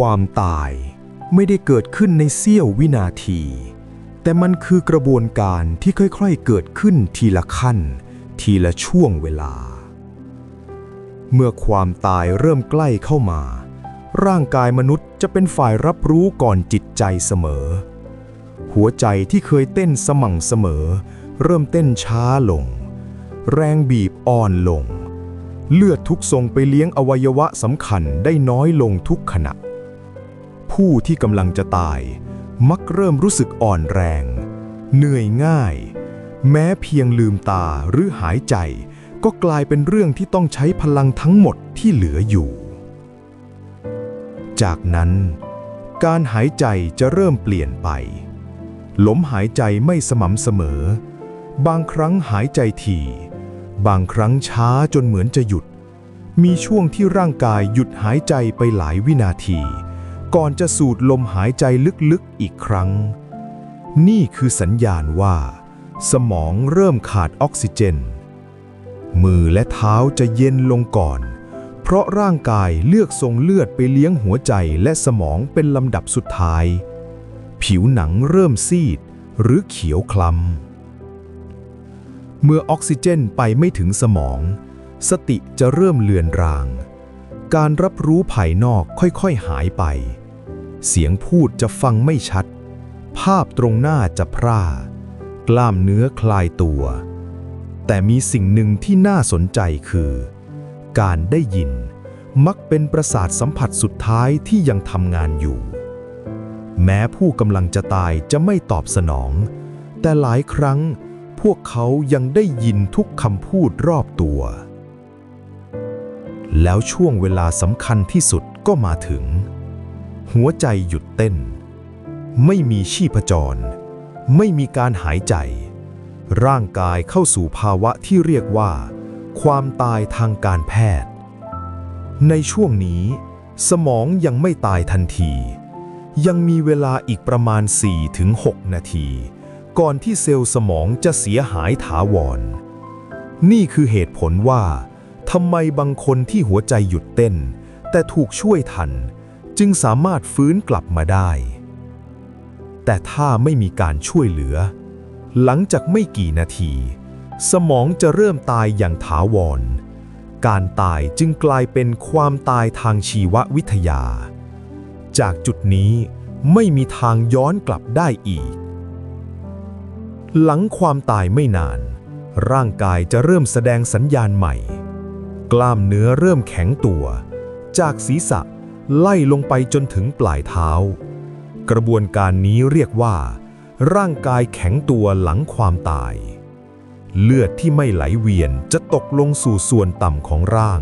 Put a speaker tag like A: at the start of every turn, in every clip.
A: ความตายไม่ได้เกิดขึ้นในเสี้ยววินาที แต่มันคือกระบวนการที่ค่อยๆเกิดขึ้นทีละขั้น ทีละช่วงเวลา เมื่อความตายเริ่มใกล้เข้ามา ร่างกายมนุษย์จะเป็นฝ่ายรับรู้ก่อนจิตใจเสมอ หัวใจที่เคยเต้นสม่ำเสมอ เริ่มเต้นช้าลง แรงบีบอ่อนลง เลือดทุกทรงไปเลี้ยงอวัยวะสำคัญได้น้อยลงทุกขณะ ผู้ที่กำลังจะตาย มักเริ่มรู้สึกอ่อนแรง เหนื่อยง่าย แม้เพียงลืมตาหรือหายใจ ก็กลายเป็นเรื่องที่ต้องใช้พลังทั้งหมดที่เหลืออยู่ จากนั้น การหายใจจะเริ่มเปลี่ยนไป ลมหายใจไม่สม่ำเสมอ บางครั้งหายใจทีบางครั้งช้าจนเหมือนจะหยุดมีช่วงที่ร่างกายหยุดหายใจไปหลายวินาที ก่อนจะสูดลมหายใจลึกๆอีกครั้ง นี่คือสัญญาณว่า สมองเริ่มขาดออกซิเจน มือและเท้าจะเย็นลงก่อน เพราะร่างกายเลือกส่งเลือดไปเลี้ยงหัวใจและสมองเป็นลำดับสุดท้าย ผิวหนังเริ่มซีดหรือเขียวคล้ำ เมื่อออกซิเจนไปไม่ถึงสมอง สติจะเริ่มเลือนราง การรับรู้ภายนอกค่อยๆหายไป เสียงพูดจะฟังไม่ชัด ภาพตรงหน้าจะพร่า กล้ามเนื้อคลายตัว แต่มีสิ่งหนึ่งที่น่าสนใจคือ การได้ยินมักเป็นประสาทสัมผัสสุดท้ายที่ยังทำงานอยู่ แม้ผู้กำลังจะตายจะไม่ตอบสนอง แต่หลายครั้งพวกเขายังได้ยินทุกคำพูดรอบตัว แล้วช่วงเวลาสำคัญที่สุดก็มาถึง หัวใจหยุดเต้น ไม่มีชีพจร ไม่มีการหายใจ ร่างกายเข้าสู่ภาวะที่เรียกว่า ความตายทางการแพทย์ ในช่วงนี้ สมองยังไม่ตายทันที ยังมีเวลาอีกประมาณ 4-6 นาที ก่อนที่เซลล์สมองจะเสียหายถาวร นี่คือเหตุผลว่าทำไมบางคนที่หัวใจหยุดเต้น แต่ถูกช่วยทัน จึงสามารถฟื้นกลับมาได้ แต่ถ้าไม่มีการช่วยเหลือ หลังจากไม่กี่นาที สมองจะเริ่มตายอย่างถาวร การตายจึงกลายเป็นความตายทางชีววิทยา จากจุดนี้ไม่มีทางย้อนกลับได้อีก หลังความตายไม่นาน ร่างกายจะเริ่มแสดงสัญญาณใหม่ กล้ามเนื้อเริ่มแข็งตัว จากศีรษะ ไล่ลงไปจนถึงปลายเท้า กระบวนการนี้เรียกว่า ร่างกายแข็งตัวหลังความตาย เลือดที่ไม่ไหลเวียนจะตกลงสู่ส่วนต่ำของร่าง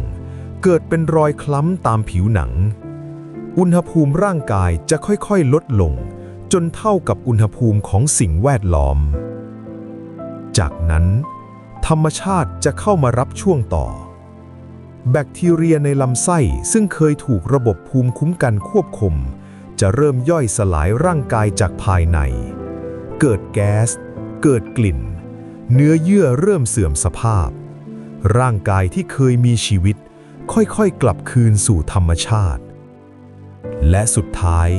A: เกิดเป็นรอยคล้ำตามผิวหนัง อุณหภูมิร่างกายจะค่อยๆลดลง จนเท่ากับอุณหภูมิของสิ่งแวดล้อม จากนั้น ธรรมชาติจะเข้ามารับช่วงต่อ แบคทีเรียในลำไส้ซึ่งเคยถูกระบบภูมิคุ้มกันควบคุม จะเริ่มย่อยสลายร่างกายจากภายใน เกิดแก๊ส เกิดกลิ่น เนื้อเยื่อเริ่มเสื่อมสภาพ ร่างกายที่เคยมีชีวิต ค่อยๆ กลับคืนสู่ธรรมชาติ และสุดท้าย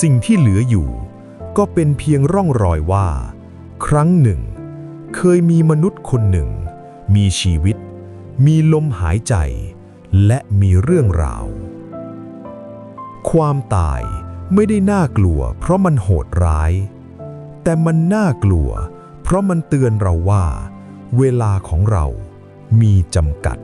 A: สิ่งที่เหลืออยู่ ก็เป็นเพียงร่องรอยว่า ครั้งหนึ่ง เคยมีมนุษย์คนหนึ่ง มีชีวิต มีลมหายใจ และมีเรื่องราว ความตายไม่ได้น่ากลัว เพราะมันโหดร้าย แต่มันน่ากลัว เพราะมันเตือนเราว่า เวลาของเรามีจำกัด